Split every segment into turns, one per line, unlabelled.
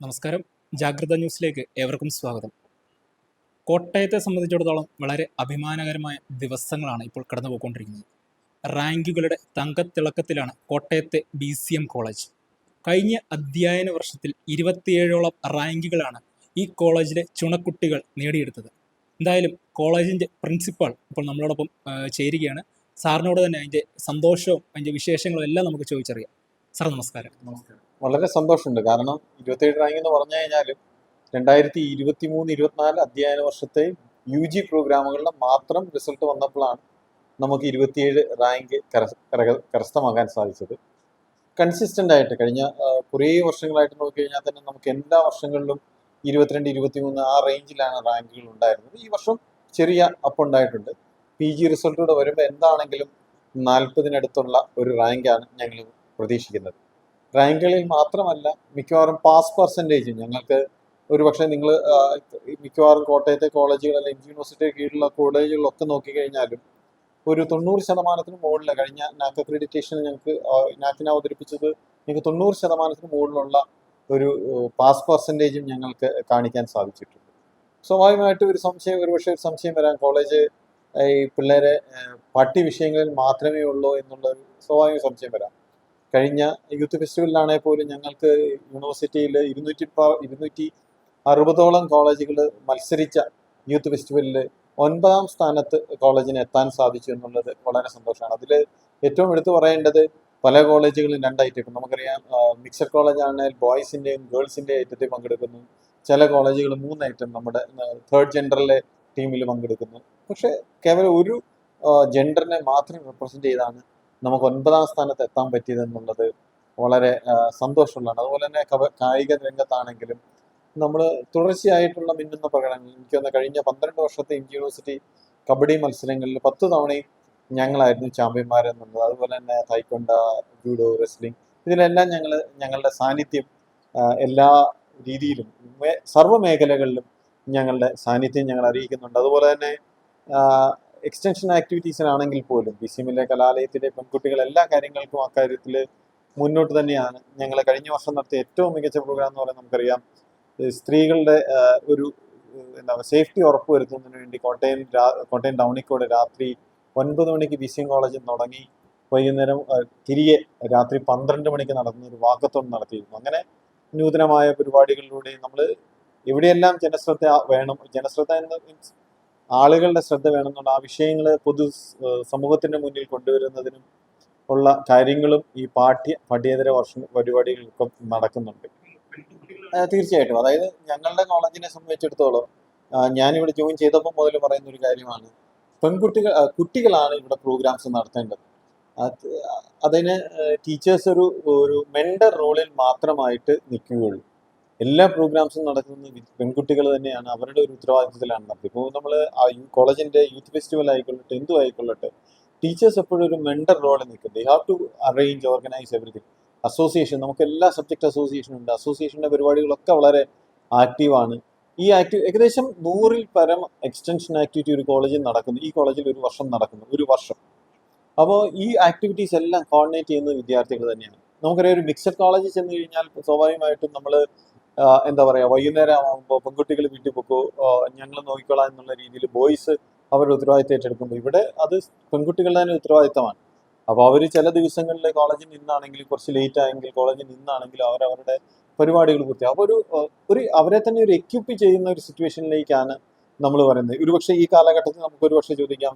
നമസ്കാരം. ജാഗ്രത ന്യൂസിലേക്ക് ഏവർക്കും സ്വാഗതം. കോട്ടയത്തെ സംബന്ധിച്ചിടത്തോളം വളരെ അഭിമാനകരമായ ദിവസങ്ങളാണ് ഇപ്പോൾ കടന്നുപോയിക്കൊണ്ടിരിക്കുന്നത്. റാങ്കുകളുടെ തങ്കത്തിളക്കത്തിലാണ് കോട്ടയത്തെ ബി സി എം കോളേജ്. കഴിഞ്ഞ അധ്യയന വർഷത്തിൽ ഇരുപത്തിയേഴോളം റാങ്കുകളാണ് ഈ കോളേജിലെ ചുണക്കുട്ടികൾ നേടിയെടുത്തത്. എന്തായാലും കോളേജിന്റെ പ്രിൻസിപ്പാൾ ഇപ്പോൾ നമ്മളോടൊപ്പം ചേരുകയാണ്. സാറിനോട് തന്നെ അതിന്റെ സന്തോഷവും അതിന്റെ വിശേഷങ്ങളും എല്ലാം നമുക്ക് ചോദിച്ചറിയാം. സാർ നമസ്കാരം. നമസ്കാരം.
വളരെ സന്തോഷമുണ്ട്. കാരണം ഇരുപത്തേഴ് റാങ്ക് എന്ന് പറഞ്ഞു കഴിഞ്ഞാലും രണ്ടായിരത്തി ഇരുപത്തി മൂന്ന് ഇരുപത്തിനാല് അധ്യയന വർഷത്തെ യു ജി പ്രോഗ്രാമുകളുടെ മാത്രം റിസൾട്ട് വന്നപ്പോഴാണ് നമുക്ക് ഇരുപത്തിയേഴ് റാങ്ക് കര- കര- കരസ്ഥമാക്കാൻ സാധിച്ചത്. കൺസിസ്റ്റന്റ് ആയിട്ട് കഴിഞ്ഞ കുറേ വർഷങ്ങളായിട്ട് നോക്കിക്കഴിഞ്ഞാൽ തന്നെ നമുക്ക് എല്ലാ വർഷങ്ങളിലും ഇരുപത്തിരണ്ട് ഇരുപത്തിമൂന്ന് ആ റേഞ്ചിലാണ് റാങ്കുകൾ ഉണ്ടായിരുന്നത്. ഈ വർഷം ചെറിയ അപ്പ് ഉണ്ടായിട്ടുണ്ട്. പി ജി റിസൾട്ടൂടെ വരുമ്പോൾ എന്താണെങ്കിലും നാൽപ്പതിനടുത്തുള്ള ഒരു റാങ്കാണ് ഞങ്ങൾ പ്രതീക്ഷിക്കുന്നത്. റാങ്കുകളിൽ മാത്രമല്ല മിക്കവാറും പാസ് പെർസെന്റേജ് ഞങ്ങൾക്ക് ഒരു പക്ഷേ നിങ്ങൾ മിക്കവാറും കോട്ടയത്തെ കോളേജുകൾ അല്ലെങ്കിൽ യൂണിവേഴ്സിറ്റി കീഴിലുള്ള കോളേജുകളൊക്കെ നോക്കിക്കഴിഞ്ഞാലും ഒരു തൊണ്ണൂറ് ശതമാനത്തിന് മുകളിൽ കഴിഞ്ഞ നാക്ക് അക്രഡിറ്റേഷൻ ഞങ്ങൾക്ക് നാക്കിനെ അവതരിപ്പിച്ചത് ഞങ്ങൾക്ക് തൊണ്ണൂറ് ശതമാനത്തിന് മുകളിലുള്ള ഒരു പാസ് പെർസെന്റേജും ഞങ്ങൾക്ക് കാണിക്കാൻ സാധിച്ചിട്ടുണ്ട്. സ്വാഭാവികമായിട്ടും ഒരു സംശയം ഒരുപക്ഷെ ഒരു സംശയം വരാം. കോളേജ് ഈ പിള്ളേരെ പട്ടി വിഷയങ്ങളിൽ മാത്രമേ ഉള്ളൂ എന്നുള്ള സ്വാഭാവിക സംശയം വരാം. കഴിഞ്ഞ യൂത്ത് ഫെസ്റ്റിവലിലാണെങ്കിൽ പോലും ഞങ്ങൾക്ക് യൂണിവേഴ്സിറ്റിയിൽ ഇരുന്നൂറ്റി ഇരുന്നൂറ്റി അറുപതോളം കോളേജുകൾ മത്സരിച്ച യൂത്ത് ഫെസ്റ്റിവലിൽ ഒൻപതാം സ്ഥാനത്ത് കോളേജിന് എത്താൻ സാധിച്ചു എന്നുള്ളത് വളരെ സന്തോഷമാണ്. അതിൽ ഏറ്റവും എടുത്തു പറയേണ്ടത് പല കോളേജുകളും ഇപ്പം നമുക്കറിയാം മിക്സഡ് കോളേജ് ആണെങ്കിൽ ബോയ്സിന്റെയും ഗേൾസിന്റെയും ഐറ്റത്തിൽ പങ്കെടുക്കുന്നു. ചില കോളേജുകൾ മൂന്ന് ഐറ്റം നമ്മുടെ തേർഡ് ജെൻഡറിലെ ടീമിൽ പങ്കെടുക്കുന്നു. പക്ഷേ കേവലം ഒരു ജെൻഡറിനെ മാത്രം റെപ്രസെന്റ് ചെയ്താണ് നമുക്ക് ഒൻപതാം സ്ഥാനത്ത് എത്താൻ പറ്റിയതെന്നുള്ളത് വളരെ സന്തോഷമുള്ളതാണ്. അതുപോലെ തന്നെ കായിക രംഗത്താണെങ്കിലും നമ്മൾ തുടർച്ചയായിട്ടുള്ള മിന്നുന്ന പ്രകടനങ്ങൾ എനിക്ക് തോന്നുന്നു കഴിഞ്ഞ പന്ത്രണ്ട് വർഷത്തെ യൂണിവേഴ്സിറ്റി കബഡി മത്സരങ്ങളിൽ പത്ത് തവണയും ഞങ്ങളായിരുന്നു ചാമ്പ്യന്മാരെന്നുള്ളത് അതുപോലെ തന്നെ തൈക്കൊണ്ട ജൂഡോ റെസ്ലിംഗ് ഇതിലെല്ലാം ഞങ്ങൾ ഞങ്ങളുടെ സാന്നിധ്യം എല്ലാ രീതിയിലും സർവ മേഖലകളിലും ഞങ്ങളുടെ സാന്നിധ്യം ഞങ്ങൾ അറിയിക്കുന്നുണ്ട്. അതുപോലെ തന്നെ എക്സ്റ്റൻഷൻ ആക്ടിവിറ്റീസിനാണെങ്കിൽ പോലും ബി സി എമ്മിലെ കലാലയത്തിലെ പെൺകുട്ടികൾ എല്ലാ കാര്യങ്ങൾക്കും അക്കാര്യത്തിൽ മുന്നോട്ട് തന്നെയാണ്. ഞങ്ങൾ കഴിഞ്ഞ വർഷം നടത്തിയ ഏറ്റവും മികച്ച പ്രോഗ്രാം എന്ന് പറയുന്നത് നമുക്കറിയാം. സ്ത്രീകളുടെ ഒരു എന്താ സേഫ്റ്റി ഉറപ്പുവരുത്തുന്നതിന് വേണ്ടി കോട്ടയം കോട്ടയം ടൗണിക്കോട് രാത്രി ഒൻപത് മണിക്ക് ബി സി എം കോളേജിൽ തുടങ്ങി വൈകുന്നേരം തിരികെ രാത്രി പന്ത്രണ്ട് മണിക്ക് നടന്ന ഒരു വാക്കത്തോൺ നടത്തിയിരുന്നു. അങ്ങനെ നൂതനമായ പരിപാടികളിലൂടെ നമ്മൾ എവിടെയെല്ലാം ജനശ്രദ്ധ വേണം ജനശ്രദ്ധ എന്ന് മീൻസ് ആളുകളുടെ ശ്രദ്ധ വേണമെന്നുള്ള ആ വിഷയങ്ങൾ പൊതു സമൂഹത്തിന്റെ മുന്നിൽ കൊണ്ടുവരുന്നതിനും ഉള്ള കാര്യങ്ങളും ഈ പാഠ്യ പഠ്യേതര വർഷ പരിപാടികൾക്കും നടക്കുന്നുണ്ട്. തീർച്ചയായിട്ടും. അതായത് ഞങ്ങളുടെ കോളേജിനെ സംബന്ധിച്ചിടത്തോളം ഞാനിവിടെ ജോയിൻ ചെയ്തപ്പോൾ മുതൽ പറയുന്ന ഒരു കാര്യമാണ്. പെൺകുട്ടികൾ കുട്ടികളാണ് ഇവിടെ പ്രോഗ്രാംസ് നടത്തേണ്ടത്. അത് അതിന് ടീച്ചേഴ്സ് ഒരു ഒരു മെൻഡർ റോളിൽ മാത്രമായിട്ട് നിൽക്കുകയുള്ളൂ. എല്ലാ പ്രോഗ്രാംസും നടക്കുന്നത് പെൺകുട്ടികൾ തന്നെയാണ് അവരുടെ ഒരു ഉത്തരവാദിത്തത്തിലാണ് നടത്തുന്നത് ഇപ്പോൾ നമ്മൾ കോളേജിന്റെ യൂത്ത് ഫെസ്റ്റിവൽ ആയിക്കൊള്ളട്ടെ എന്തും ആയിക്കൊള്ളട്ടെ ടീച്ചേഴ്സ് എപ്പോഴും ഒരു മെൻഡർ റോളിൽ നിൽക്കും. They have to arrange organise everything association നമുക്ക് എല്ലാ സബ്ജക്ട് അസോസിയേഷനും ഉണ്ട്. അസോസിയേഷന്റെ പരിപാടികളൊക്കെ വളരെ ആക്റ്റീവാണ് ഈ ആക്റ്റീവ് ഏകദേശം നൂറിൽ പരം എക്സ്റ്റൻഷൻ ആക്ടിവിറ്റി ഒരു കോളേജിൽ നടക്കുന്നു. ഈ കോളേജിൽ ഒരു വർഷം നടക്കുന്നു. ഒരു വർഷം. അപ്പോൾ ഈ ആക്ടിവിറ്റീസ് എല്ലാം കോർഡിനേറ്റ് ചെയ്യുന്നത് വിദ്യാർത്ഥികൾ തന്നെയാണ്. നമുക്കറിയാം ഒരു മിക്സഡ് കോളേജിൽ ചെന്ന് കഴിഞ്ഞാൽ സ്വാഭാവികമായിട്ടും നമ്മൾ എന്താ പറയുക വൈകുന്നേരം ആകുമ്പോൾ പെൺകുട്ടികൾ വീട്ടിൽ പൊക്കോ ഞങ്ങൾ നോക്കിക്കോളാം എന്നുള്ള രീതിയിൽ ബോയ്സ് അവരുടെ ഉത്തരവാദിത്തം ഏറ്റെടുക്കുമ്പോൾ ഇവിടെ അത് പെൺകുട്ടികളുടെ തന്നെ ഉത്തരവാദിത്തമാണ്. അപ്പോൾ അവർ ചില ദിവസങ്ങളിൽ കോളേജിൽ നിന്നാണെങ്കിൽ കുറച്ച് ലേറ്റ് ആയെങ്കിൽ കോളേജിൽ നിന്നാണെങ്കിൽ അവരവരുടെ പരിപാടികൾ പൂർത്തി അപ്പോൾ ഒരു ഒരു അവരെ തന്നെ ഒരു എക്യുപ്പ് ചെയ്യുന്ന ഒരു സിറ്റുവേഷനിലേക്കാണ് നമ്മൾ പറയുന്നത്. ഒരുപക്ഷെ ഈ കാലഘട്ടത്തിൽ നമുക്ക് ഒരുപക്ഷെ ചോദിക്കാം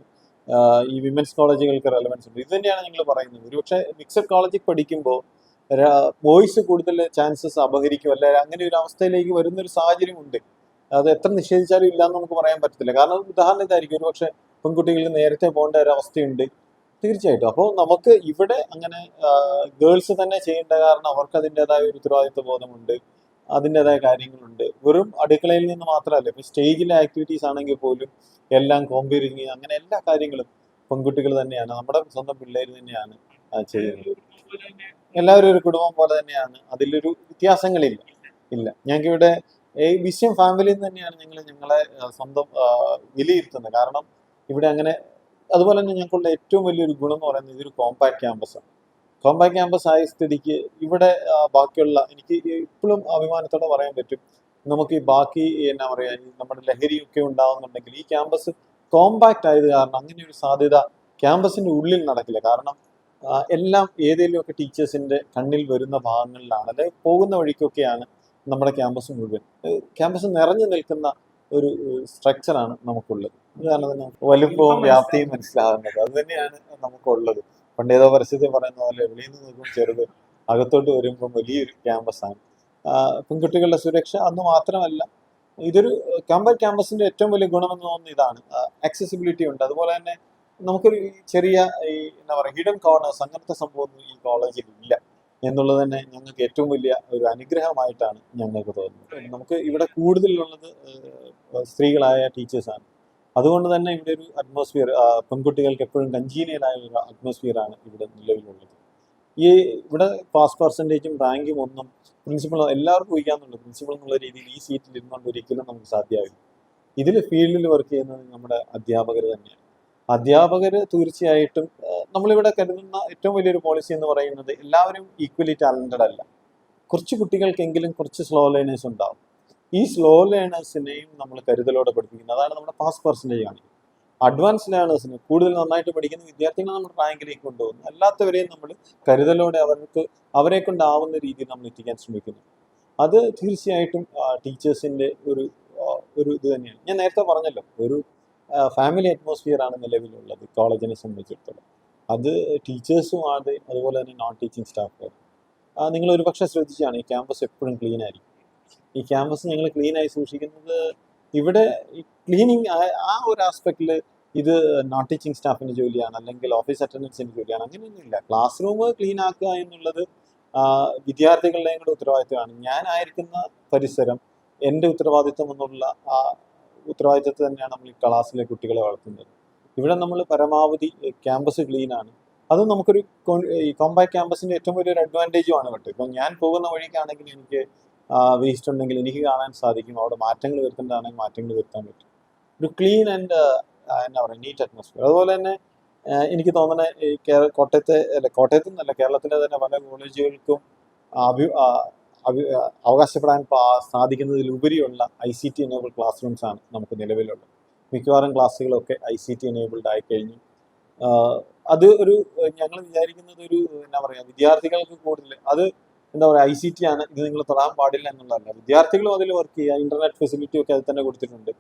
ഈ വിമൻസ് കോളേജുകൾക്ക് റെലവൻസ് ഉണ്ട്. ഇത് തന്നെയാണ് ഞങ്ങൾ പറയുന്നത്. ഒരുപക്ഷെ മിക്സഡ് കോളേജിൽ പഠിക്കുമ്പോൾ ബോയ്സ് കൂടുതൽ ചാൻസസ് അപഹരിക്കും അല്ലെ അങ്ങനെ ഒരു അവസ്ഥയിലേക്ക് വരുന്ന ഒരു സാഹചര്യം ഉണ്ട്. അത് എത്ര നിഷേധിച്ചാലും ഇല്ലാന്ന് നമുക്ക് പറയാൻ പറ്റത്തില്ല. കാരണം ഉദാഹരണം ഇതായിരിക്കും. ഒരുപക്ഷെ പെൺകുട്ടികൾക്ക് നേരത്തെ പോകേണ്ട ഒരു അവസ്ഥയുണ്ട്. തീർച്ചയായിട്ടും. അപ്പോൾ നമുക്ക് ഇവിടെ അങ്ങനെ ഗേൾസ് തന്നെ ചെയ്യേണ്ട കാരണം അവർക്ക് അതിന്റെതായ ഒരു ഉത്തരവാദിത്വ ബോധമുണ്ട്. അതിന്റെതായ കാര്യങ്ങളുണ്ട്. വെറും അടുക്കളയിൽ നിന്ന് മാത്രമല്ല ഇപ്പൊ സ്റ്റേജിലെ ആക്ടിവിറ്റീസ് ആണെങ്കിൽ പോലും എല്ലാം കോമ്പയറിങ് അങ്ങനെ എല്ലാ കാര്യങ്ങളും പെൺകുട്ടികൾ തന്നെയാണ്. നമ്മുടെ സ്വന്തം പിള്ളേർ തന്നെയാണ് ചെയ്യുന്നത്. എല്ലാവരും ഒരു കുടുംബം പോലെ തന്നെയാണ്. അതിലൊരു വ്യത്യാസങ്ങളില്ല. ഇല്ല. ഞങ്ങൾക്ക് ഇവിടെ ഈ വിഷയം ഫാമിലിയിൽ നിന്ന് തന്നെയാണ് ഞങ്ങൾ ഞങ്ങളെ സ്വന്തം വിലയിരുത്തുന്നത്. കാരണം ഇവിടെ അങ്ങനെ അതുപോലെ തന്നെ ഞങ്ങൾക്കുള്ള ഏറ്റവും വലിയൊരു ഗുണം എന്ന് പറയുന്നത് ഇതൊരു കോമ്പാക്ട് ക്യാമ്പസാണ് കോമ്പാക്ട് ക്യാമ്പസ് ആയ സ്ഥിതിക്ക് ഇവിടെ ബാക്കിയുള്ള എനിക്ക് ഇപ്പോഴും അഭിമാനത്തോടെ പറയാൻ പറ്റും. നമുക്ക് ഈ ബാക്കി എന്നാ പറയുക നമ്മുടെ ലഹരിയൊക്കെ ഉണ്ടാവുന്നുണ്ടെങ്കിൽ ഈ ക്യാമ്പസ് കോമ്പാക്ട് ആയത് കാരണം അങ്ങനെ ഒരു സാധ്യത ക്യാമ്പസിന്റെ ഉള്ളിൽ നടക്കില്ല. കാരണം എല്ലാം ഏതെങ്കിലുമൊക്കെ ടീച്ചേഴ്സിന്റെ കണ്ണിൽ വരുന്ന ഭാഗങ്ങളിലാണ്. അല്ലെ പോകുന്ന വഴിക്കൊക്കെയാണ് നമ്മുടെ ക്യാമ്പസ് മുഴുവൻ. ക്യാമ്പസ് നിറഞ്ഞു നിൽക്കുന്ന ഒരു സ്ട്രക്ചറാണ് നമുക്കുള്ളത്. തന്നെ വലുപ്പവും വ്യാപ്തിയും മനസ്സിലാകുന്നത്. അത് തന്നെയാണ് നമുക്കുള്ളത്. പണ്ട് ഏതോ പരസ്യത്തിൽ പറയുന്ന പോലെ വെളിയിൽ നിന്ന് നോക്കും ചെറുത് അകത്തോട്ട് വരുമ്പോൾ വലിയൊരു ക്യാമ്പസാണ്. പെൺകുട്ടികളുടെ സുരക്ഷ അന്ന് മാത്രമല്ല ഇതൊരു കമ്പർ ക്യാമ്പസിന്റെ ഏറ്റവും വലിയ ഗുണമെന്ന് തോന്നുന്നത് ഇതാണ്. ആക്സസിബിലിറ്റി ഉണ്ട്. അതുപോലെ തന്നെ നമുക്കൊരു ചെറിയ ഈ എന്താ പറയുക ഹിഡൻ കോർണേഴ്സ് അങ്ങനത്തെ സംഭവമൊന്നും ഈ കോളേജിൽ ഇല്ല. എന്നുള്ളത് തന്നെ ഞങ്ങൾക്ക് ഏറ്റവും വലിയ ഒരു അനുഗ്രഹമായിട്ടാണ് ഞങ്ങൾക്ക് തോന്നുന്നത്. നമുക്ക് ഇവിടെ കൂടുതലുള്ളത് സ്ത്രീകളായ ടീച്ചേഴ്സാണ് അതുകൊണ്ട് തന്നെ ഇവിടെ ഒരു അറ്റ്മോസ്ഫിയർ പെൺകുട്ടികൾക്ക് എപ്പോഴും കഞ്ചീനിയലായ ഒരു അറ്റ്മോസ്ഫിയർ ആണ് ഇവിടെ നിലവിലുള്ളത്. ഈ ഇവിടെ പാസ് പെർസെന്റേജും റാങ്കും ഒന്നും പ്രിൻസിപ്പൾ എല്ലാവർക്കും ഒഴിക്കാമെന്നുണ്ട് പ്രിൻസിപ്പൾ എന്നുള്ള രീതിയിൽ ഈ സീറ്റിൽ ഇരുന്നുകൊണ്ട് ഒരിക്കലും നമുക്ക് സാധ്യമാവില്ല. ഇതിൽ ഫീൽഡിൽ വർക്ക് ചെയ്യുന്നത് നമ്മുടെ അധ്യാപകർ തന്നെയാണ്. അധ്യാപകർ തീർച്ചയായിട്ടും നമ്മളിവിടെ കരുതുന്ന ഏറ്റവും വലിയൊരു പോളിസി എന്ന് പറയുന്നത് എല്ലാവരും ഈക്വലി ടാലന്റഡ് അല്ല. കുറച്ച് കുട്ടികൾക്കെങ്കിലും കുറച്ച് സ്ലോ ലേണേഴ്സ് ഉണ്ടാവും. ഈ സ്ലോ ലേണേഴ്സിനെയും നമ്മൾ കരുതലോടെ പഠിപ്പിക്കുന്നത്. അതാണ് നമ്മുടെ പാസ് പെർസെന്റേജ് കാണിക്കുന്നത് അഡ്വാൻസ് ലേണേഴ്സിന് കൂടുതൽ നന്നായിട്ട് പഠിക്കുന്ന വിദ്യാർത്ഥികളെ നമ്മൾ റാങ്കിലേക്ക് കൊണ്ടുപോകുന്നു. അല്ലാത്തവരെയും നമ്മൾ കരുതലോടെ അവർക്ക് അവരെ കൊണ്ടാവുന്ന രീതിയിൽ നമ്മൾ എത്തിക്കാൻ ശ്രമിക്കുന്നു. അത് തീർച്ചയായിട്ടും ടീച്ചേഴ്സിന്റെ ഒരു ഒരു ഇത് തന്നെയാണ്. ഞാൻ നേരത്തെ പറഞ്ഞല്ലോ ഒരു ഫാമിലി അറ്റ്മോസ്ഫിയർ ആണ് നിലവിലുള്ളത് കോളേജിനെ സംബന്ധിച്ചിടത്തോളം. അത് ടീച്ചേഴ്സും ആണ് അതുപോലെ തന്നെ നോൺ ടീച്ചിങ് സ്റ്റാഫ് നിങ്ങൾ ഒരുപക്ഷെ ശ്രദ്ധിച്ചാണ് ഈ ക്യാമ്പസ് എപ്പോഴും ക്ലീൻ ആയിരിക്കും. ഈ ക്യാമ്പസ് ഞങ്ങൾ ക്ലീൻ ആയി സൂക്ഷിക്കുന്നത് ഇവിടെ ക്ലീനിങ് ആ ഒരു ആസ്പെക്റ്റിൽ ഇത് നോൺ ടീച്ചിങ് സ്റ്റാഫിന്റെ ജോലിയാണ് അല്ലെങ്കിൽ ഓഫീസ് അറ്റൻഡൻസിന്റെ ജോലിയാണ്. അങ്ങനെയൊന്നുമില്ല. ക്ലാസ് റൂം ക്ലീൻ ആക്കുക എന്നുള്ളത് വിദ്യാർത്ഥികളുടെയും കൂടെ ഉത്തരവാദിത്തമാണ് ഞാനായിരിക്കുന്ന പരിസരം എന്റെ ഉത്തരവാദിത്വം എന്നുള്ള ആ ഉത്തരവാദിത്തത്തെ തന്നെയാണ് നമ്മൾ ഈ ക്ലാസ്സിലെ കുട്ടികളെ വളർത്തുന്നത്. ഇവിടെ നമ്മൾ പരമാവധി ക്യാമ്പസ് ക്ലീൻ ആണ്. അത് നമുക്കൊരു ഈ കോമ്പാക്ട് ക്യാമ്പസിന്റെ ഏറ്റവും വലിയൊരു അഡ്വാന്റേജും ആണ് കേട്ടോ. ഇപ്പം ഞാൻ പോകുന്ന വഴിക്കാണെങ്കിൽ എനിക്ക് വേസ്റ്റ് ഉണ്ടെങ്കിൽ എനിക്ക് കാണാൻ സാധിക്കും. അവിടെ മാറ്റങ്ങൾ വരുത്തേണ്ടതാണെങ്കിൽ മാറ്റങ്ങൾ വരുത്താൻ പറ്റും. ഒരു ക്ലീൻ ആൻഡ് എന്താ പറയുക നീറ്റ് അറ്റ്മോസ്ഫിയർ അതുപോലെ തന്നെ എനിക്ക് തോന്നുന്നത് ഈ കേരള കോട്ടയത്തെ അല്ല കോട്ടയത്തു നിന്നല്ല കേരളത്തിലെ തന്നെ പല കോളേജുകൾക്കും അഭി അവകാശപ്പെടാൻ സാധിക്കുന്നതിലുപരിയുള്ള I C T enable class rooms ആണ് നമുക്ക് നിലവിലുള്ളത്. മിക്കവാറും ക്ലാസ്സുകളൊക്കെ ഐ സി ടി എനേബിൾഡ് ആയി കഴിഞ്ഞു. അത് ഒരു ഞങ്ങൾ വിചാരിക്കുന്നത് ഒരു എന്താ പറയുക വിദ്യാർത്ഥികൾക്ക് കൂടുതൽ അത് എന്താ പറയുക ഐ സി ടി ആണ് ഇത് നിങ്ങൾ തൊടാൻ പാടില്ല എന്നുള്ളതല്ല. വിദ്യാർത്ഥികളും അതിൽ വർക്ക് ചെയ്യുക ഇന്റർനെറ്റ് ഫെസിലിറ്റി ഒക്കെ അതിൽ തന്നെ കൊടുത്തിട്ടുണ്ട്.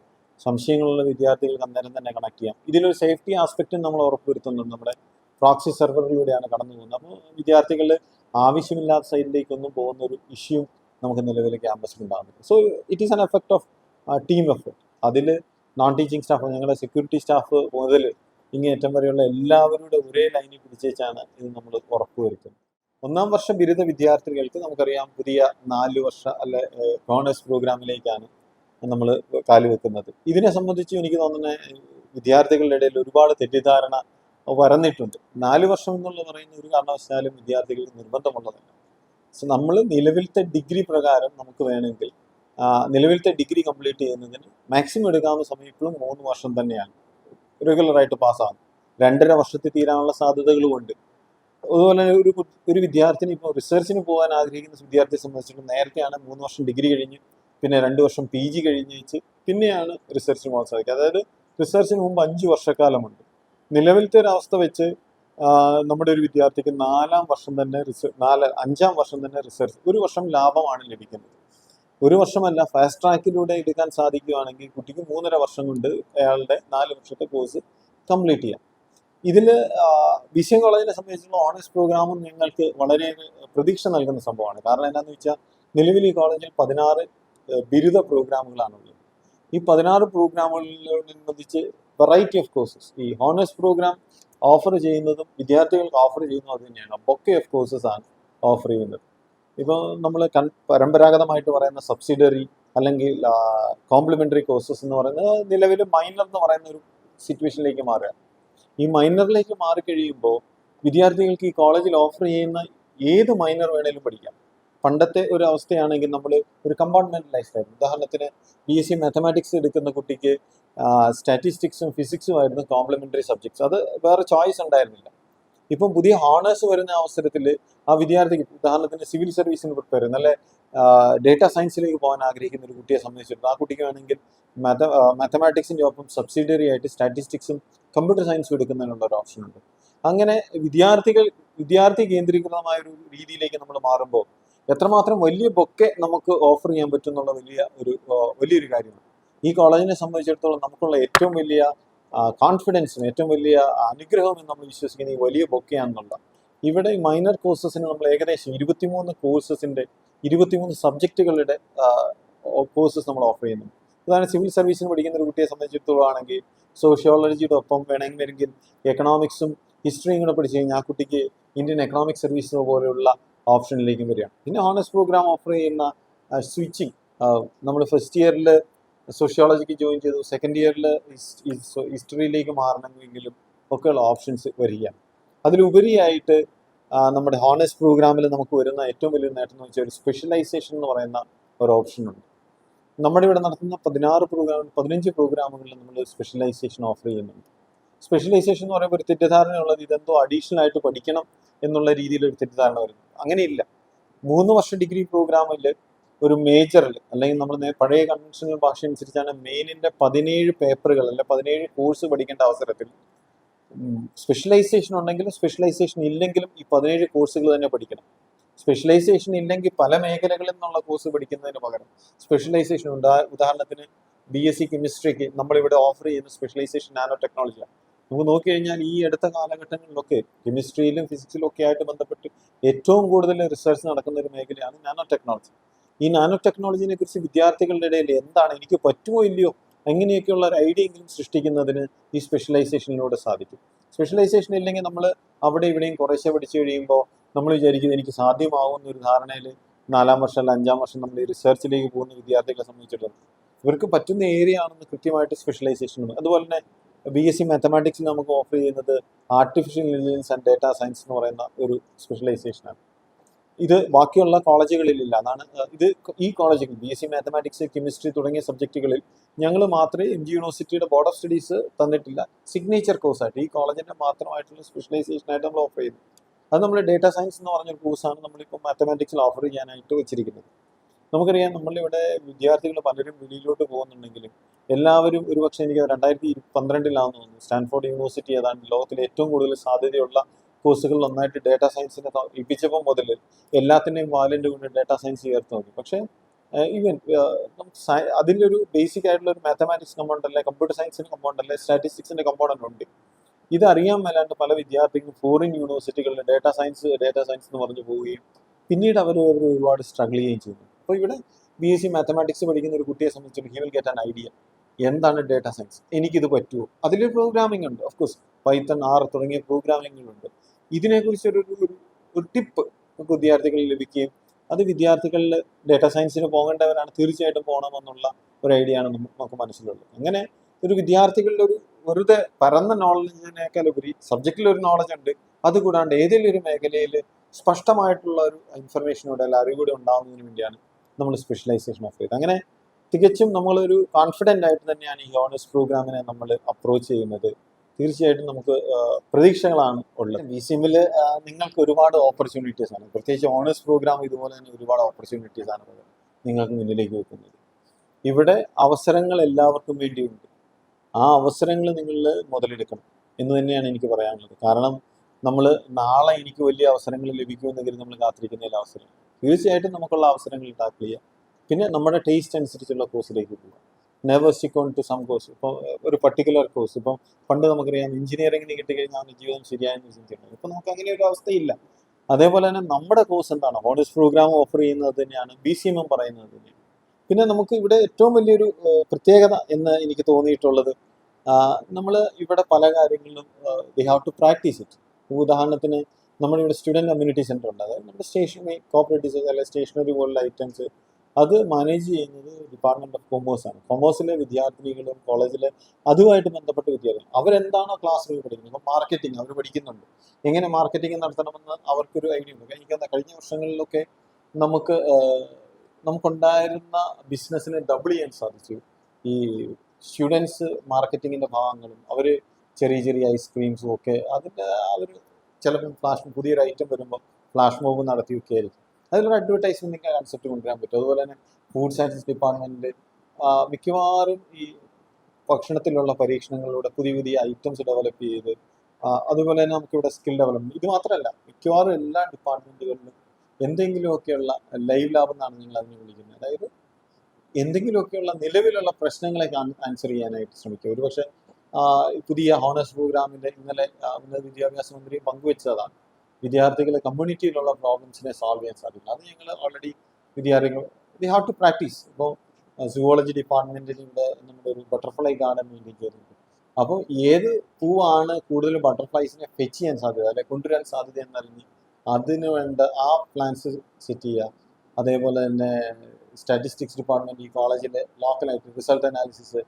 സംശയങ്ങളുള്ള വിദ്യാർത്ഥികൾക്ക് അന്നേരം തന്നെ കണക്ട് ചെയ്യാം. ഇതിലൊരു സേഫ്റ്റി ആസ്പെക്റ്റും നമ്മൾ ഉറപ്പുവരുത്തുന്നുണ്ട്. നമ്മുടെ പ്രോക്സി സെർവറിലൂടെയാണ് കടന്നു പോകുന്നത് അപ്പോൾ വിദ്യാർത്ഥികൾ ആവശ്യമില്ലാത്ത സൈഡിലേക്കൊന്നും പോകുന്ന ഒരു ഇഷ്യൂ നമുക്ക് നിലവിൽ ക്യാമ്പസിൽ ഉണ്ടാകുന്നുണ്ട് so it is an effect of team effort അതിൽ നോൺ ടീച്ചിങ് സ്റ്റാഫ് ഞങ്ങളുടെ സെക്യൂരിറ്റി സ്റ്റാഫ് മുതൽ ഇങ്ങേറ്റം വരെയുള്ള എല്ലാവരുടെ ഒരേ ലൈനിൽ പിടിച്ചേച്ചാണ് ഇത് നമ്മൾ ഉറപ്പുവരുത്തുന്നത്. ഒന്നാം വർഷ ബിരുദ വിദ്യാർത്ഥികൾക്ക് നമുക്കറിയാം പുതിയ നാല് വർഷ അല്ലെ കോണേഴ്സ് പ്രോഗ്രാമിലേക്കാണ് നമ്മൾ കാലുവെക്കുന്നത് ഇതിനെ സംബന്ധിച്ച് എനിക്ക് തോന്നുന്ന വിദ്യാർത്ഥികളുടെ ഇടയിൽ ഒരുപാട് തെറ്റിദ്ധാരണ വരന്നിട്ടുണ്ട്. നാല് വർഷം എന്നുള്ള പറയുന്ന ഒരു കാരണവശാലും വിദ്യാർത്ഥികൾക്ക് നിർബന്ധമുള്ളതല്ല. സോ നമ്മൾ നിലവിലത്തെ ഡിഗ്രി പ്രകാരം നമുക്ക് വേണമെങ്കിൽ നിലവിലത്തെ ഡിഗ്രി കംപ്ലീറ്റ് ചെയ്യുന്നതിന് മാക്സിമം എടുക്കാവുന്ന സമയം ഇപ്പോഴും മൂന്ന് വർഷം തന്നെയാണ്. റെഗുലറായിട്ട് പാസ്സാകും രണ്ടര വർഷത്തിൽ തീരാനുള്ള സാധ്യതകളും ഉണ്ട്. അതുപോലെ തന്നെ ഒരു ഒരു വിദ്യാർത്ഥിനി ഇപ്പോൾ റിസർച്ചിന് പോകാൻ ആഗ്രഹിക്കുന്ന വിദ്യാർത്ഥിയെ സംബന്ധിച്ചിടത്തോളം നേരത്തെയാണ് മൂന്ന് വർഷം ഡിഗ്രി കഴിഞ്ഞ് പിന്നെ രണ്ട് വർഷം പി ജി കഴിഞ്ഞ് പിന്നെയാണ് റിസർച്ചിന് പോകാൻ സാധിക്കുക. അതായത് റിസർച്ചിന് മുമ്പ് അഞ്ച് വർഷക്കാലമുണ്ട്. നിലവിലത്തെ ഒരു അവസ്ഥ വെച്ച് നമ്മുടെ ഒരു വിദ്യാർത്ഥിക്ക് നാലാം വർഷം തന്നെ റിസർച്ച് നാല് അഞ്ചാം വർഷം തന്നെ റിസർച്ച് ഒരു വർഷം ലാഭമാണ് ലഭിക്കുന്നത്. ഒരു വർഷമല്ല ഫാസ്റ്റ് ട്രാക്കിലൂടെ എടുക്കാൻ സാധിക്കുകയാണെങ്കിൽ കുട്ടിക്ക് മൂന്നര വർഷം കൊണ്ട് അയാളുടെ നാല് വർഷത്തെ കോഴ്സ് കംപ്ലീറ്റ് ചെയ്യാം. ഇതിൽ വിഷയം കോളേജിനെ സംബന്ധിച്ചുള്ള ഓണേഴ്സ് പ്രോഗ്രാമും ഞങ്ങൾക്ക് വളരെ പ്രതീക്ഷ നൽകുന്ന സംഭവമാണ്. കാരണം എന്താണെന്ന് വെച്ചാൽ നിലവിൽ ഈ കോളേജിൽ പതിനാറ് ബിരുദ പ്രോഗ്രാമുകളാണുള്ളത് ഈ പതിനാറ് പ്രോഗ്രാമുകളോടനുബന്ധിച്ച് വെറൈറ്റി ഓഫ് കോഴ്സസ് ഈ ഹോണേഴ്സ് പ്രോഗ്രാം ഓഫർ ചെയ്യുന്നതും വിദ്യാർത്ഥികൾക്ക് ഓഫർ ചെയ്യുന്നതും അത് തന്നെയാണ്. ബൊക്കെ ഓഫ് കോഴ്സസ് ആണ് ഓഫർ ചെയ്യുന്നത്. ഇപ്പോൾ നമ്മൾ കൺ പരമ്പരാഗതമായിട്ട് പറയുന്ന സബ്സിഡറി അല്ലെങ്കിൽ കോംപ്ലിമെന്ററി കോഴ്സസ് എന്ന് പറയുന്നത് നിലവിൽ മൈനർ എന്ന് പറയുന്ന ഒരു സിറ്റുവേഷനിലേക്ക് മാറുക ഈ മൈനറിലേക്ക് മാറിക്കഴിയുമ്പോൾ വിദ്യാർത്ഥികൾക്ക് ഈ കോളേജിൽ ഓഫർ ചെയ്യുന്ന ഏത് മൈനർ വേണേലും പഠിക്കാം. പണ്ടത്തെ ഒരു അവസ്ഥയാണെങ്കിൽ നമ്മൾ ഒരു കമ്പാർട്ട്മെന്റലൈസ്ഡ് ആയിരുന്നു. ഉദാഹരണത്തിന് ബി എസ് സി മാത്തമാറ്റിക്സ് എടുക്കുന്ന കുട്ടിക്ക് സ്റ്റാറ്റിസ്റ്റിക്സും ഫിസിക്സും ആയിരുന്നു കോംപ്ലിമെന്ററി സബ്ജക്ട്സ് അത് വേറെ ചോയ്സ് ഉണ്ടായിരുന്നില്ല. ഇപ്പം പുതിയ ഹോണേഴ്സ് വരുന്ന അവസരത്തിൽ ആ വിദ്യാർത്ഥിക്ക് ഉദാഹരണത്തിന് സിവിൽ സർവീസിന് പ്രിപ്പയർ നല്ല ഡേറ്റ സയൻസിലേക്ക് പോകാൻ ആഗ്രഹിക്കുന്ന ഒരു കുട്ടിയെ സംബന്ധിച്ചിടത്തോളം ആ കുട്ടിക്ക് വേണമെങ്കിൽ മാത്ത മാത്തമാറ്റിക്സിന്റെ ഒപ്പം സബ്സിഡിയറി ആയിട്ട് സ്റ്റാറ്റിസ്റ്റിക്സും കമ്പ്യൂട്ടർ സയൻസും എടുക്കുന്നതിനുള്ള ഒരു ഓപ്ഷൻ ഉണ്ട്. അങ്ങനെ വിദ്യാർത്ഥികൾ വിദ്യാർത്ഥി കേന്ദ്രീകൃതമായ ഒരു രീതിയിലേക്ക് നമ്മൾ മാറുമ്പോൾ എത്രമാത്രം വലിയ ബൊക്കെ നമുക്ക് ഓഫർ ചെയ്യാൻ പറ്റും എന്നുള്ള വലിയ ഒരു വലിയൊരു കാര്യമാണ്. ഈ കോളേജിനെ സംബന്ധിച്ചിടത്തോളം നമുക്കുള്ള ഏറ്റവും വലിയ കോൺഫിഡൻസും ഏറ്റവും വലിയ അനുഗ്രഹവും എന്ന് നമ്മൾ വിശ്വസിക്കുന്ന ഈ വലിയ ബൊക്കെയാണെന്നുള്ള ഇവിടെ മൈനർ കോഴ്സസിന് നമ്മൾ ഏകദേശം ഇരുപത്തിമൂന്ന് കോഴ്സസിന്റെ ഇരുപത്തിമൂന്ന് സബ്ജക്റ്റുകളുടെ കോഴ്സസ് നമ്മൾ ഓഫർ ചെയ്യുന്നു അതാണ് സിവിൽ സർവീസിന് പഠിക്കുന്ന ഒരു കുട്ടിയെ സംബന്ധിച്ചിടത്തോളം ആണെങ്കിൽ സോഷ്യോളജിയുടെ ഒപ്പം വേണമെങ്കിൽ എക്കണോമിക്സും ഹിസ്റ്ററിയും കൂടെ പഠിച്ചു കഴിഞ്ഞാൽ ആ കുട്ടിക്ക് ഇന്ത്യൻ എക്കണോമിക് സർവീസ് പോലെയുള്ള ഓപ്ഷനിലേക്കും വരികയാണ്. പിന്നെ ഓണേഴ്സ് പ്രോഗ്രാം ഓഫർ ചെയ്യുന്ന സ്വിച്ചിങ് നമ്മൾ ഫസ്റ്റ് ഇയറിൽ സോഷ്യോളജിക്ക് ജോയിൻ ചെയ്തു. സെക്കൻഡ് ഇയറിൽ ഹിസ്റ്ററിയിലേക്ക് മാറണമെങ്കിലും ഒക്കെയുള്ള ഓപ്ഷൻസ് വരികയാണ് അതിലുപരിയായിട്ട് നമ്മുടെ ഹോണേഴ്സ് പ്രോഗ്രാമിൽ നമുക്ക് വരുന്ന ഏറ്റവും വലിയ നേട്ടം എന്ന് വെച്ചാൽ ഒരു സ്പെഷ്യലൈസേഷൻ എന്ന് പറയുന്ന ഒരു ഓപ്ഷനുണ്ട് നമ്മുടെ ഇവിടെ നടത്തുന്ന പതിനാറ് പ്രോഗ്രാം പതിനഞ്ച് പ്രോഗ്രാമുകളിൽ നമ്മൾ സ്പെഷ്യലൈസേഷൻ ഓഫർ ചെയ്യുന്നുണ്ട്. സ്പെഷ്യലൈസേഷൻ എന്ന് പറയുമ്പോൾ ഒരു തെറ്റിദ്ധാരണയുള്ളത് ഇതെന്തോ അഡീഷണൽ ആയിട്ട് പഠിക്കണം എന്നുള്ള രീതിയിൽ ഒരു തെറ്റിദ്ധാരണ വരുന്നു. അങ്ങനെയില്ല. മൂന്ന് വർഷ ഡിഗ്രി പ്രോഗ്രാമിൽ ഒരു മേജറിൽ അല്ലെങ്കിൽ നമ്മൾ പഴയ കൺവെൻഷണൽ ഭാഷ അനുസരിച്ചാണ് മെയിനിന്റെ പതിനേഴ് പേപ്പറുകൾ അല്ലെ പതിനേഴ് കോഴ്സ് പഠിക്കേണ്ട അവസരത്തിൽ സ്പെഷ്യലൈസേഷൻ ഉണ്ടെങ്കിലും സ്പെഷ്യലൈസേഷൻ ഇല്ലെങ്കിലും ഈ പതിനേഴ് കോഴ്സുകൾ തന്നെ പഠിക്കണം. സ്പെഷ്യലൈസേഷൻ ഇല്ലെങ്കിൽ പല മേഖലകളിൽ നിന്നുള്ള കോഴ്സ് പഠിക്കുന്നതിന് പകരം സ്പെഷ്യലൈസേഷൻ ഉണ്ട്. ഉദാഹരണത്തിന് ബി എസ് സി കെമിസ്ട്രിക്ക് നമ്മളിവിടെ ഓഫർ ചെയ്യുന്ന സ്പെഷ്യലൈസേഷൻ നാനോ ടെക്നോളജിയാണ് നമുക്ക് നോക്കിക്കഴിഞ്ഞാൽ ഈ അടുത്ത കാലഘട്ടങ്ങളിലൊക്കെ കെമിസ്ട്രിയിലും ഫിസിക്സിലും ഒക്കെ ആയിട്ട് ബന്ധപ്പെട്ട് ഏറ്റവും കൂടുതൽ റിസർച്ച് നടക്കുന്ന ഒരു മേഖലയാണ് നാനോ ടെക്നോളജി ഈ നാനോ ടെക്നോളജിനെ കുറിച്ച് വിദ്യാർത്ഥികളുടെ ഇടയിൽ എന്താണ് എനിക്ക് പറ്റുമോ ഇല്ലയോ? അങ്ങനെയൊക്കെയുള്ള ഒരു ഐഡിയ എങ്കിലും സൃഷ്ടിക്കുന്നതിന് ഈ സ്പെഷ്യലൈസേഷനിലൂടെ സാധിക്കും. സ്പെഷ്യലൈസേഷൻ ഇല്ലെങ്കിൽ നമ്മൾ അവിടെ ഇവിടെയും കുറേശ്ശെ പഠിച്ചു കഴിയുമ്പോൾ നമ്മൾ വിചാരിക്കുന്നത് എനിക്ക് സാധ്യമാവുന്ന ഒരു ധാരണയിൽ നാലാം വർഷം അല്ല അഞ്ചാം വർഷം നമ്മൾ ഈ റിസർച്ചിലേക്ക് പോകുന്ന വിദ്യാർത്ഥികളെ സംബന്ധിച്ചിടത്തോളം. ഇവർക്ക് പറ്റുന്ന ഏരിയ ആണെന്ന് കൃത്യമായിട്ട് സ്പെഷ്യലൈസേഷൻ ഉണ്ട്. അതുപോലെ തന്നെ ബി എസ് സി മാത്തമാറ്റിക്സിൽ നമുക്ക് ഓഫർ ചെയ്യുന്നത് artificial intelligence and data science എന്ന് പറയുന്ന ഒരു സ്പെഷ്യലൈസേഷനാണ് ഇത് ബാക്കിയുള്ള കോളേജുകളിലില്ല. അതാണ് അഹ് ഇത് ഈ കോളേജുകൾ B S C mathematics chemistry തുടങ്ങിയ സബ്ജക്റ്റുകളിൽ ഞങ്ങൾ മാത്രമേ എം ജി യൂണിവേഴ്സിറ്റിയുടെ ബോർഡ് ഓഫ് സ്റ്റഡീസ് തന്നിട്ടില്ല. സിഗ്നേച്ചർ കോഴ്സായിട്ട് ഈ കോളേജിന്റെ മാത്രമായിട്ടുള്ള സ്പെഷ്യലൈസേഷൻ ആയിട്ട് നമ്മൾ ഓഫർ ചെയ്യുന്നത് അത് നമ്മൾ ഡേറ്റാ സയൻസ് എന്ന് പറഞ്ഞൊരു കോഴ്സാണ് നമ്മളിപ്പോൾ മാത്തമാറ്റിക്സിൽ ഓഫർ ചെയ്യാനായിട്ട് വെച്ചിരിക്കുന്നത്. നമുക്കറിയാം നമ്മളിവിടെ വിദ്യാർത്ഥികൾ പലരും വെളിയിലോട്ട് പോകുന്നുണ്ടെങ്കിലും എല്ലാവരും ഒരുപക്ഷെ എനിക്ക് രണ്ടായിരത്തി പന്ത്രണ്ടിലാണെന്ന് തോന്നുന്നു. സ്റ്റാൻഫോർഡ് യൂണിവേഴ്സിറ്റി ഏതാണ്ട് ലോകത്തിലെ ഏറ്റവും കൂടുതൽ സാധ്യതയുള്ള കോഴ്സുകളിൽ ഒന്നായിട്ട് ഡേറ്റാ സയൻസിനെ ഇപ്പിച്ചപ്പോൾ മുതൽ എല്ലാത്തിന്റെയും വാലന്റ് കൊണ്ട് ഡേറ്റാ സയൻസ് ചേർത്ത് നോക്കി പക്ഷേ ഈവൻ നമുക്ക് അതിന്റെ ഒരു ബേസിക് ആയിട്ടുള്ള ഒരു മാത്തമാറ്റിക്സ് കമ്പോണ്ട് അല്ലെ കമ്പ്യൂട്ടർ സയൻസിന്റെ കമ്പോണ്ട് അല്ലെ സ്റ്റാറ്റിസ്റ്റിക്സിന്റെ കമ്പോണന്റ് ഉണ്ട്. ഇതറിയാൻ മേലാണ്ട് പല വിദ്യാർത്ഥികളും ഫോറിൻ യൂണിവേഴ്സിറ്റികളിൽ ഡേറ്റാ സയൻസ് ഡേറ്റാ സയൻസ് എന്ന് പറഞ്ഞു പോവുകയും പിന്നീട് അവർ ഒരുപാട് സ്ട്രഗിൾ ചെയ്യുകയും ചെയ്യുന്നു. അപ്പോൾ ഇവിടെ ബി എസ് സി മാത്തമാറ്റിക്സ് പഠിക്കുന്ന ഒരു കുട്ടിയെ സംബന്ധിച്ചിടത്തോളം he will get an idea എന്താണ് ഡേറ്റാ സയൻസ് എനിക്കിത് പറ്റുമോ അതിലൊരു പ്രോഗ്രാമിംഗ് ഉണ്ട്. ഓഫ് കോഴ്സ് പൈത്തൺ ആർ തുടങ്ങിയ പ്രോഗ്രാമിങ്ങുകളുണ്ട് ഇതിനെക്കുറിച്ച് ഒരു ഒരു- ടിപ്പ് നമുക്ക് വിദ്യാർത്ഥികളിൽ ലഭിക്കുകയും അത് വിദ്യാർത്ഥികളിൽ ഡേറ്റാ സയൻസിന് പോകേണ്ടവരാണ് തീർച്ചയായിട്ടും പോകണമെന്നുള്ള ഒരു ഐഡിയ ആണ് നമുക്ക് മനസ്സിലുള്ളത്. അങ്ങനെ ഒരു വിദ്യാർത്ഥികളുടെ ഒരു വെറുതെ പരന്ന നോളജിനേക്കാൾ ഉപരി സബ്ജക്റ്റിൽ ഒരു നോളജ് ഉണ്ട്. അതുകൂടാണ്ട് ഏതെങ്കിലും ഒരു മേഖലയിൽ സ്പഷ്ടമായിട്ടുള്ള ഒരു ഇൻഫർമേഷനോടെ അല്ല അറിവൂടെ ഉണ്ടാകുന്നതിന് വേണ്ടിയാണ് നമ്മൾ സ്പെഷ്യലൈസേഷൻ ഓഫ് ചെയ്തത് അങ്ങനെ തികച്ചും നമ്മളൊരു കോൺഫിഡന്റ് ആയിട്ട് തന്നെയാണ് ഈ ഓണേഴ്സ് പ്രോഗ്രാമിനെ നമ്മൾ അപ്രോച്ച് ചെയ്യുന്നത്. തീർച്ചയായിട്ടും നമുക്ക് പ്രതീക്ഷകളാണ് ഉള്ളത്. ബി സി എമ്മിൽ നിങ്ങൾക്ക് ഒരുപാട് ഓപ്പർച്യൂണിറ്റീസ് ആണ്. പ്രത്യേകിച്ച് ഓണേഴ്സ് പ്രോഗ്രാം ഇതുപോലെ തന്നെ ഒരുപാട് ഓപ്പർച്യൂണിറ്റീസ് ആണ് നിങ്ങൾക്ക് മുന്നിലേക്ക് വെക്കുന്നത്. ഇവിടെ അവസരങ്ങൾ എല്ലാവർക്കും വേണ്ടിയുണ്ട്. ആ അവസരങ്ങൾ നിങ്ങൾ മുതലെടുക്കണം എന്ന് തന്നെയാണ് എനിക്ക് പറയാനുള്ളത്. കാരണം നമ്മൾ നാളെ എനിക്ക് വലിയ അവസരങ്ങൾ ലഭിക്കുമെന്നെങ്കിൽ നമ്മൾ കാത്തിരിക്കുന്നതിൽ അവസരം തീർച്ചയായിട്ടും നമുക്കുള്ള അവസരങ്ങൾ ടാക്കിൾ ചെയ്യാം. പിന്നെ നമ്മുടെ ടേസ്റ്റ് അനുസരിച്ചുള്ള കോഴ്സിലേക്ക് പോകാം never stick on to some course ഇപ്പോൾ ഒരു പർട്ടിക്കുലർ കോഴ്സ് ഇപ്പം പണ്ട് നമുക്കറിയാം എഞ്ചിനീയറിംഗിന് കിട്ടിക്കഴിഞ്ഞാൽ അവന്റെ ജീവിതം ശരിയായെന്ന് ചിന്തിക്കുന്നത് ഇപ്പം നമുക്ക് അങ്ങനെ ഒരു അവസ്ഥയില്ല. അതേപോലെ തന്നെ നമ്മുടെ കോഴ്സ് എന്താണ്? ഓണേഴ്സ് പ്രോഗ്രാം ഓഫർ ചെയ്യുന്നത് തന്നെയാണ് ബി സി എം എം പറയുന്നത് തന്നെയാണ്. പിന്നെ നമുക്ക് ഇവിടെ ഏറ്റവും വലിയൊരു പ്രത്യേകത എന്ന് എനിക്ക് തോന്നിയിട്ടുള്ളത് നമ്മൾ ഇവിടെ പല കാര്യങ്ങളിലും we have to practise it ഉദാഹരണത്തിന് നമ്മുടെ ഇവിടെ സ്റ്റുഡന്റ് കമ്മ്യൂണിറ്റി സെന്റർ ഉണ്ട്. അതായത് നമ്മുടെ സ്റ്റേഷനറി കോപ്പറേറ്റീവ്സ് അല്ലെങ്കിൽ സ്റ്റേഷനറി പോലുള്ള ഐറ്റംസ് അത് മാനേജ് ചെയ്യുന്നത് ഡിപ്പാർട്ട്മെന്റ് ഓഫ് കൊമേഴ്സ് ആണ്. കൊമേഴ്സിലെ വിദ്യാർത്ഥിനികളും കോളേജിലെ അതുമായിട്ട് ബന്ധപ്പെട്ട വിദ്യാർത്ഥികൾ. അവരെന്താണോ ക്ലാസ് റൂമിൽ പഠിക്കുന്നത്? ഇപ്പം മാർക്കറ്റിംഗ് അവർ പഠിക്കുന്നുണ്ട്. എങ്ങനെ മാർക്കറ്റിംഗ് നടത്തണമെന്ന് അവർക്കൊരു ഐഡിയ ഉണ്ട്. എനിക്ക് കഴിഞ്ഞ വർഷങ്ങളിലൊക്കെ നമുക്ക് നമുക്കുണ്ടായിരുന്ന ബിസിനസ്സിനെ ഡബിൾ ചെയ്യാൻ സാധിച്ചു. ഈ സ്റ്റുഡൻസ് മാർക്കറ്റിങ്ങിന്റെ ഭാഗങ്ങളും അവർ ചെറിയ ചെറിയ ഐസ്ക്രീംസും ഒക്കെ അതിന്റെ അവർ ചിലപ്പം ഫ്ലാഷ് പുതിയൊരു ഐറ്റം വരുമ്പോൾ ഫ്ലാഷ് മോബ് നടത്തിയൊക്കെ വെക്കുകയായിരിക്കും അതിലൊരു അഡ്വർടൈസ്മെന്റിന്റെ കൺസെപ്റ്റ് കൊണ്ടുവരാൻ പറ്റും. അതുപോലെ തന്നെ ഫുഡ് സയൻസസ് ഡിപ്പാർട്ട്മെന്റിൽ മിക്കവാറും ഈ ഭക്ഷണത്തിലുള്ള പരീക്ഷണങ്ങളിലൂടെ പുതിയ പുതിയ ഐറ്റംസ് ഡെവലപ്പ് ചെയ്ത് അതുപോലെ തന്നെ നമുക്കിവിടെ സ്കിൽ ഡെവലപ്മെന്റ് ഇത് മാത്രമല്ല മിക്കവാറും എല്ലാ ഡിപ്പാർട്ട്മെന്റുകളിലും എന്തെങ്കിലുമൊക്കെയുള്ള ലൈവ് ലാബ് എന്നാണ് നിങ്ങൾ അതിനെ വിളിക്കുന്നത്. അതായത് എന്തെങ്കിലുമൊക്കെയുള്ള നിലവിലുള്ള പ്രശ്നങ്ങളെ ആൻസർ ചെയ്യാനായിട്ട് ശ്രമിക്കുക. ഒരുപക്ഷെ പുതിയ ഹോണേഴ്സ് പ്രോഗ്രാമിന്റെ ഇന്നലെ ഉന്നത വിദ്യാഭ്യാസ മന്ത്രി പങ്കുവച്ചതാണ്. വിദ്യാർത്ഥികളെ കമ്മ്യൂണിറ്റിയിലുള്ള പ്രോബ്ലംസിനെ സോൾവ് ചെയ്യാൻ സാധിക്കും അത് ഞങ്ങൾ ഓൾറെഡി വിദ്യാർത്ഥികൾ ദി ഹാവ് ടു പ്രാക്ടീസ് ഇപ്പോൾ സുവോളജി ഡിപ്പാർട്ട്മെന്റിൽ ഇവിടെ നമ്മുടെ ഒരു ബട്ടർഫ്ലൈ ഗാർഡൻ മെയിന്റെയിൻ ചെയ്തിട്ടുണ്ട്. അപ്പോൾ ഏത് പൂവാണ് കൂടുതലും ബട്ടർഫ്ലൈസിനെ ഫെച്ച് ചെയ്യാൻ സാധ്യത അല്ലെ കൊണ്ടുവരാൻ സാധ്യത എന്നറിഞ്ഞ് അതിന് വേണ്ട ആ പ്ലാൻസ് സെറ്റ് ചെയ്യുക. അതേപോലെ തന്നെ സ്റ്റാറ്റിസ്റ്റിക്സ് ഡിപ്പാർട്ട്മെന്റ് ഈ കോളേജിലെ ലോക്കലായിട്ട് റിസൾട്ട് അനാലിസിസ്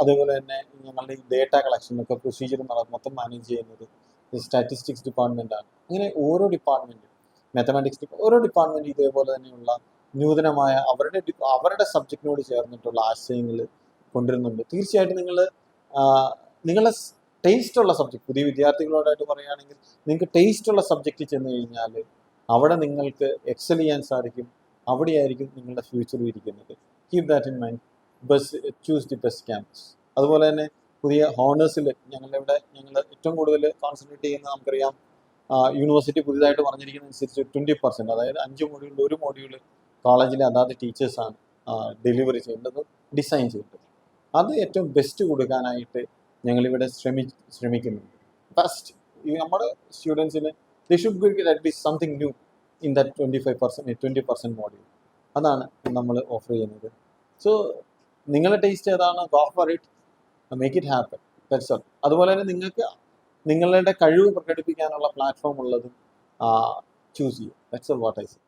അതേപോലെ തന്നെ ഞങ്ങളുടെ ഈ ഡേറ്റ കളക്ഷൻ ഒക്കെ പ്രൊസീജിയർ മൊത്തം മാനേജ് ചെയ്യുന്നത് സ്റ്റാറ്റിസ്റ്റിക്സ് ഡിപ്പാർട്ട്മെന്റ് ആണ്. അങ്ങനെ ഓരോ ഡിപ്പാർട്ട്മെന്റും മാത്തമാറ്റിക്സ് ഓരോ ഡിപ്പാർട്ട്മെന്റ് ഇതേപോലെ തന്നെയുള്ള നൂതനമായ അവരുടെ അവരുടെ സബ്ജക്റ്റിനോട് ചേർന്നിട്ടുള്ള ആശയങ്ങൾ കൊണ്ടുവരുന്നുണ്ട്. തീർച്ചയായിട്ടും നിങ്ങൾ നിങ്ങളെ ടേസ്റ്റ് ഉള്ള സബ്ജക്ട് പുതിയ വിദ്യാർത്ഥികളോടായിട്ട് പറയുകയാണെങ്കിൽ നിങ്ങൾക്ക് ടേസ്റ്റ് ഉള്ള സബ്ജക്റ്റിൽ ചെന്ന് കഴിഞ്ഞാൽ അവിടെ നിങ്ങൾക്ക് എക്സൽ ചെയ്യാൻ സാധിക്കും. അവിടെയായിരിക്കും നിങ്ങളുടെ ഫ്യൂച്ചർ ഇരിക്കുന്നത്. Keep that in mind but choose the best campus അതുപോലെ തന്നെ പുതിയ ഹോണേഴ്സിൽ ഞങ്ങളുടെ ഇവിടെ ഞങ്ങൾ ഏറ്റവും കൂടുതൽ കോൺസെൻട്രേറ്റ് ചെയ്യുന്ന നമുക്കറിയാം യൂണിവേഴ്സിറ്റി പുതിയതായിട്ട് പറഞ്ഞിരിക്കുന്ന അനുസരിച്ച് ട്വന്റി പെർസെന്റ് അതായത് അഞ്ച് മോഡ്യൂളിൽ ഒരു മോഡ്യൂൾ കോളേജിലെ അതാത് ടീച്ചേഴ്സാണ് ഡെലിവറി ചെയ്യേണ്ടത് ഡിസൈൻ ചെയ്യേണ്ടത്. അത് ഏറ്റവും ബെസ്റ്റ് കൊടുക്കാനായിട്ട് ഞങ്ങളിവിടെ ശ്രമി ശ്രമിക്കുന്നുണ്ട്. ഫസ്റ്റ് ഈ നമ്മുടെ സ്റ്റുഡൻസിന് they should get be something new in that twenty five percent twenty percent module അതാണ് നമ്മൾ ഓഫർ ചെയ്യുന്നത്. സോ നിങ്ങളുടെ ടേസ്റ്റ് ഏതാണ്? Go for it make it happen that's all അതുപോലെ തന്നെ നിങ്ങൾക്ക് നിങ്ങളുടെ കഴിവ് പ്രകടിപ്പിക്കാനുള്ള പ്ലാറ്റ്ഫോം ഉള്ളതും ചൂസ് ചെയ്യും that's all what I see